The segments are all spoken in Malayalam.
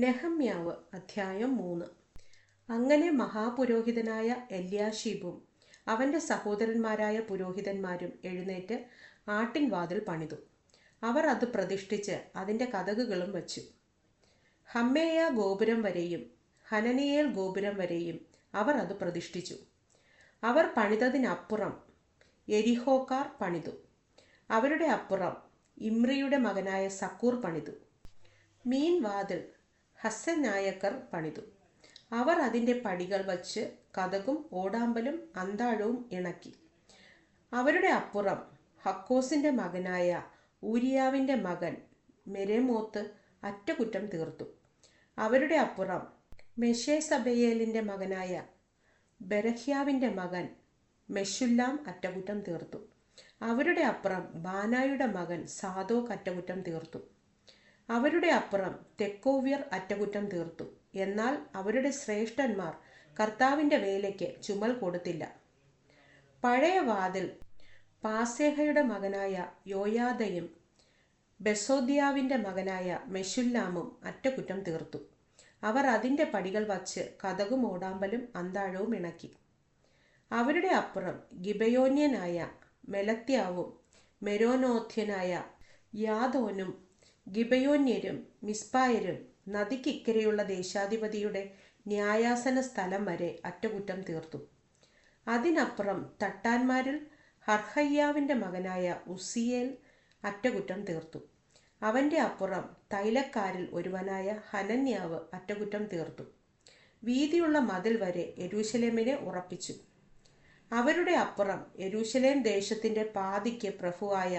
നെഹമ്യാവ് അധ്യായം മൂന്ന്. അങ്ങനെ മഹാപുരോഹിതനായ എല്യാഷീബും അവന്റെ സഹോദരന്മാരായ പുരോഹിതന്മാരും എഴുന്നേറ്റ് ആട്ടിൻ വാതിൽ പണിതു. അവർ അത് പ്രതിഷ്ഠിച്ച് അതിന്റെ കഥകുകളും വച്ചു. ഹമ്മേയ ഗോപുരം വരെയും ഹനനിയേൽ ഗോപുരം വരെയും അവർ അത് പ്രതിഷ്ഠിച്ചു. അവർ പണിതതിനപ്പുറം എരിഹോക്കാർ പണിതു. അവരുടെ അപ്പുറം ഇമ്രിയുടെ മകനായ സക്കൂർ പണിതു. മീൻ വാതിൽ ഹസ്സനായക്കർ പണിതു. അവർ അതിന്റെ പടികൾ വച്ച് കഥകും ഓടാമ്പലും അന്താഴവും ഇണക്കി. അവരുടെ അപ്പുറം ഹക്കോസിന്റെ മകനായ ഊരിയാവിന്റെ മകൻ മെരേമോത്ത് അറ്റകുറ്റം തീർത്തു. അവരുടെ അപ്പുറം മെഷേസബയേലിന്റെ മകനായ ബെരഹ്യാവിന്റെ മകൻ മെഷുല്ലാം അറ്റകുറ്റം തീർത്തു. അവരുടെ അപ്പുറം ബാനായുടെ മകൻ സാദോക്ക് അറ്റകുറ്റം തീർത്തു. അവരുടെ അപ്പുറം തെക്കോവ്യർ അറ്റകുറ്റം തീർത്തു. എന്നാൽ അവരുടെ ശ്രേഷ്ഠന്മാർ കർത്താവിന്റെ വേലയ്ക്ക് ചുമൽ കൊടുത്തില്ല. പഴയ വാതിൽ പാസേഹയുടെ മകനായ യോയാദയും ബെസോദിയാവിന്റെ മകനായ മെഷുല്ലാമും അറ്റകുറ്റം തീർത്തു. അവർ അതിന്റെ പടികൾ വച്ച് കഥകും ഓടാമ്പലും അന്താഴവും ഇണക്കി. അവരുടെ അപ്പുറം ഗിബയോന്യനായ മെലത്യാവും മെരോനോഥ്യനായ യാദോനും ഗിബയോന്യരും മിസ്പായരും നദിക്കിക്കരെയുള്ള ദേശാധിപതിയുടെ ന്യായാസന സ്ഥലം വരെ അറ്റകുറ്റം തീർത്തു. അതിനപ്പുറം തട്ടാന്മാരിൽ ഹർഹയ്യാവിന്റെ മകനായ ഉസിയേൽ അറ്റകുറ്റം തീർത്തു. അവന്റെ അപ്പുറം തൈലക്കാരിൽ ഒരുവനായ ഹനന്യാവ് അറ്റകുറ്റം തീർത്തു. വീതിയുള്ള മതിൽ വരെ എരൂശലേമിനെ ഉറപ്പിച്ചു. അവരുടെ അപ്പുറം എരൂശലേം ദേശത്തിന്റെ പാതിക്ക് പ്രഭുവായ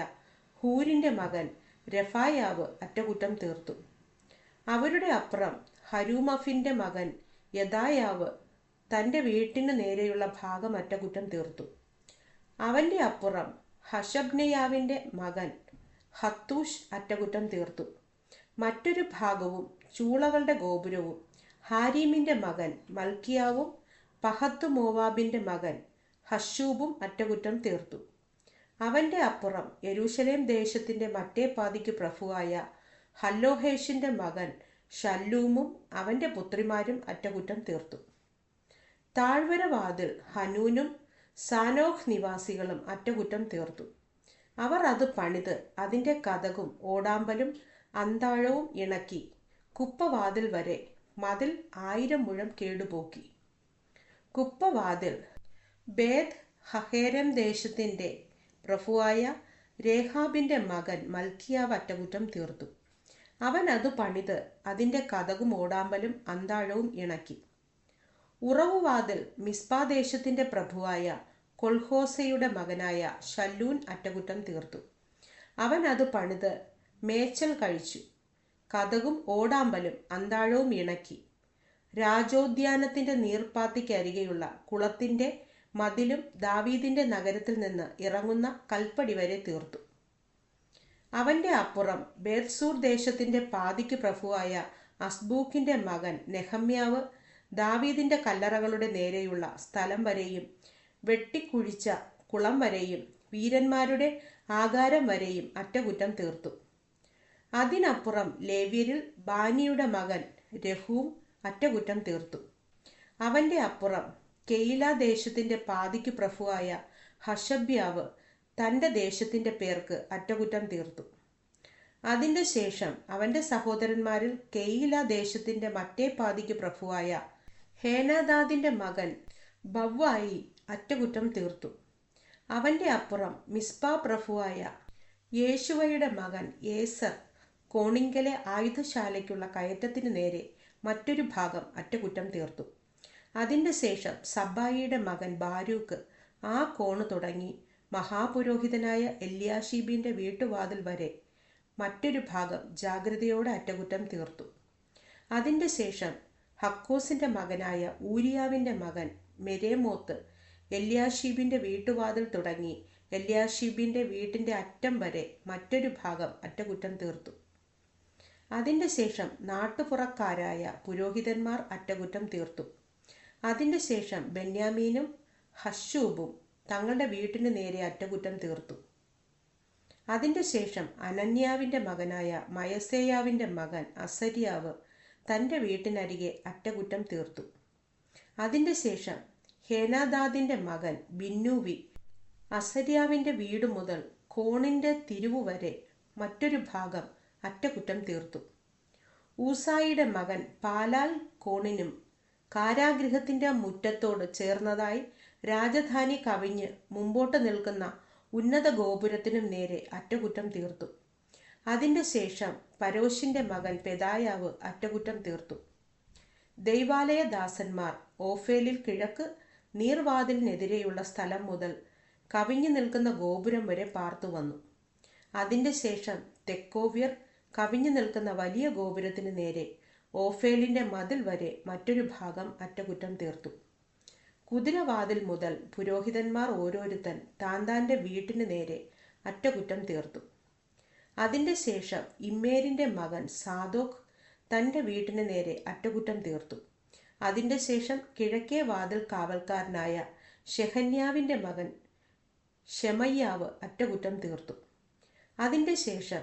ഹൂരിന്റെ മകൻ രഫായാവ് അറ്റകുറ്റം തീർത്തു. അവരുടെ അപ്പുറം ഹരൂമഫിന്റെ മകൻ യദായാവ് തന്റെ വീട്ടിന് നേരെയുള്ള ഭാഗം അറ്റകുറ്റം തീർത്തു. അവന്റെ അപ്പുറം ഹഷബ്നയാവിന്റെ മകൻ ഹത്തൂഷ് അറ്റകുറ്റം തീർത്തു. മറ്റൊരു ഭാഗവും ചൂളകളുടെ ഗോപുരവും ഹാരീമിന്റെ മകൻ മൽക്കിയാവും പഹത്ത് മോവാബിന്റെ മകൻ ഹഷൂബും അറ്റകുറ്റം തീർത്തു. അവന്റെ അപ്പുറം യരൂശലേം ദേശത്തിന്റെ മറ്റേ പാതിക്ക് പ്രഭുവായ ഹല്ലോഹേഷിന്റെ മകൻ ഷല്ലൂമും അവന്റെ പുത്രിമാരും അറ്റകുറ്റം തീർത്തു. താഴ്വര വാതിൽ ഹനൂനും സാനോഹ് നിവാസികളും അറ്റകുറ്റം തീർത്തു. അവർ അത് പണിത് അതിന്റെ കഥകും ഓടാമ്പലും അന്താഴവും ഇണക്കി കുപ്പവാതിൽ വരെ മതിൽ ആയിരം മുഴം കേടുപോക്കി. കുപ്പവാതിൽ ബേദ് ഹഹേരം ദേശത്തിന്റെ പ്രഭുവായ രേഹാബിന്റെ മകൻ മൽക്കിയാവ് അറ്റകുറ്റം തീർത്തു. അവൻ അത് പണിത് അതിന്റെ കഥകും ഓടാമ്പലും അന്താഴവും ഇണക്കി. ഉറവുവാതിൽ മിസ്പാദേശത്തിന്റെ പ്രഭുവായ കൊൽഹോസയുടെ മകനായ ഷല്ലൂൻ അറ്റകുറ്റം തീർത്തു. അവൻ അത് പണിത് മേച്ചൽ കഴിച്ചു. കഥകും ഓടാമ്പലും അന്താഴവും ഇണക്കി. രാജോദ്യാനത്തിന്റെ നീർപ്പാത്തിക്കരികെയുള്ള കുളത്തിന്റെ മതിലും ദാവീദിന്റെ നഗരത്തിൽ നിന്ന് ഇറങ്ങുന്ന കൽപ്പടി വരെ തീർത്തു. അവന്റെ അപ്പുറം ബേത്സൂർ ദേശത്തിന്റെ പാതിക്ക് പ്രഭുവായ അസ്ബൂക്കിന്റെ മകൻ നെഹമ്യാവ് ദാവീദിന്റെ കല്ലറകളുടെ നേരെയുള്ള സ്ഥലം വരെയും വെട്ടിക്കുഴിച്ച കുളം വരെയും വീരന്മാരുടെ ആകാരം വരെയും അറ്റകുറ്റം തീർത്തു. അതിനപ്പുറം ലേവ്യരിൽ ബാനിയുടെ മകൻ രഹൂം അറ്റകുറ്റം തീർത്തു. അവന്റെ അപ്പുറം കെയില ദേശത്തിന്റെ പാതിക്ക് പ്രഭുവായ ഹഷബ്യാവ് തന്റെ ദേശത്തിന്റെ പേർക്ക് അറ്റകുറ്റം തീർത്തു. അതിന്റെ ശേഷം അവന്റെ സഹോദരന്മാരിൽ കെയില ദേശത്തിന്റെ മറ്റേ പാതിക്ക് പ്രഭുവായ ഹേനാദാദിന്റെ മകൻ ബവ്വായി അറ്റകുറ്റം തീർത്തു. അവന്റെ അപ്പുറം മിസ്ബ പ്രഭുവായ യേശുവയുടെ മകൻ ഏസർ കോണിങ്കലെ ആയുധശാലയ്ക്കുള്ള കയറ്റത്തിനു നേരെ മറ്റൊരു ഭാഗം അറ്റകുറ്റം തീർത്തു. അതിന്റെ ശേഷം സബ്ബായിയുടെ മകൻ ബാരൂക്ക് ആ കോണ് തുടങ്ങി മഹാപുരോഹിതനായ എല്യാഷീബിന്റെ വീട്ടുവാതിൽ വരെ മറ്റൊരു ഭാഗം ജാഗ്രതയോടെ അറ്റകുറ്റം തീർത്തു. അതിന്റെ ശേഷം ഹക്കോസിന്റെ മകനായ ഊരിയാവിന്റെ മകൻ മെരേമോത്ത് എല്യാഷീബിന്റെ വീട്ടുവാതിൽ തുടങ്ങി എല്യാഷീബിന്റെ വീട്ടിന്റെ അറ്റം വരെ മറ്റൊരു ഭാഗം അറ്റകുറ്റം തീർത്തു. അതിന്റെ ശേഷം നാട്ടുപുറക്കാരായ പുരോഹിതന്മാർ അറ്റകുറ്റം തീർത്തു. അതിന്റെ ശേഷം ബെന്യാമീനും ഹഷൂബും തങ്ങളുടെ വീട്ടിന് നേരെ അറ്റകുറ്റം തീർത്തു. അതിന്റെ ശേഷം അനന്യാവിന്റെ മകനായ മയസേയാവിന്റെ മകൻ അസരിയാവ് തന്റെ വീട്ടിനരികെ അറ്റകുറ്റം തീർത്തു. അതിന്റെ ശേഷം ഹേനാദാദിന്റെ മകൻ ബിന്നൂവി അസര്യാവിന്റെ വീട് മുതൽ കോണിന്റെ തിരിവ് വരെ മറ്റൊരു ഭാഗം അറ്റകുറ്റം തീർത്തു. ഊസായിയുടെ മകൻ പാലാൽ കോണിനും കാരാഗൃഹത്തിന്റെ മുറ്റത്തോട് ചേർന്നതായി രാജധാനി കവിഞ്ഞ് മുമ്പോട്ട് നിൽക്കുന്ന ഉന്നത ഗോപുരത്തിനും നേരെ അറ്റകുറ്റം തീർത്തു. അതിന്റെ ശേഷം പരോശിന്റെ മകൻ പെതായാവ് അറ്റകുറ്റം തീർത്തു. ദൈവാലയ ദാസന്മാർ ഓഫേലിൽ കിഴക്ക് നീർവാതിലിനെതിരെയുള്ള സ്ഥലം മുതൽ കവിഞ്ഞു നിൽക്കുന്ന ഗോപുരം വരെ പാർത്തു വന്നു. അതിന്റെ ശേഷം തെക്കോവ്യർ കവിഞ്ഞു നിൽക്കുന്ന വലിയ ഗോപുരത്തിന് നേരെ ഓഫേലിന്റെ മതിൽ വരെ മറ്റൊരു ഭാഗം അറ്റകുറ്റം തീർത്തു. കുതിരവാതിൽ മുതൽ പുരോഹിതന്മാർ ഓരോരുത്തൻ താൻ താന്റെ വീട്ടിന് നേരെ അറ്റകുറ്റം തീർത്തു. അതിന്റെ ശേഷം ഇമ്മേരിന്റെ മകൻ സാദോക് തന്റെ വീട്ടിന് നേരെ അറ്റകുറ്റം തീർത്തു. അതിന്റെ ശേഷം കിഴക്കേ വാതിൽ കാവൽക്കാരനായ ഷെഹന്യാവിന്റെ മകൻ ഷെമയ്യാവ് അറ്റകുറ്റം തീർത്തു. അതിന്റെ ശേഷം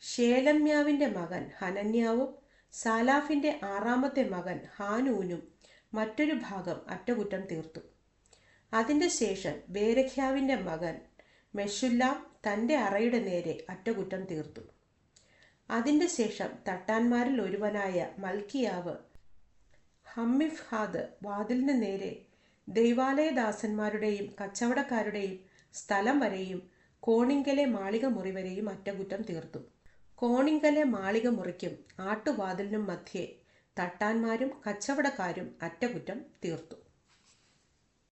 ഷേലമ്യാവിന്റെ മകൻ ഹനന്യാവും സാലാഫിന്റെ ആറാമത്തെ മകൻ ഹാനൂനും മറ്റൊരു ഭാഗം അറ്റകുറ്റം തീർത്തു. അതിന്റെ ശേഷം ബേരഖ്യാവിന്റെ മകൻ മെഷുല്ലാം തന്റെ അറയുടെ നേരെ അറ്റകുറ്റം തീർത്തു. അതിന്റെ ശേഷം തട്ടാന്മാരിൽ ഒരുവനായ മൽക്കിയാവ് ഹമ്മിഫ് ഹാദ് വാതിലിന് നേരെ ദൈവാലയദാസന്മാരുടെയും കച്ചവടക്കാരുടെയും സ്ഥലം വരെയും കോണിങ്കലെ മാളിക മുറി വരെയും അറ്റകുറ്റം തീർത്തു. കോണിങ്കലെ മാളിക മുറിക്കും ആട്ടുവാതിലിനും മധ്യേ തട്ടാന്മാരും കച്ചവടക്കാരും അറ്റകുറ്റം തീർത്തു.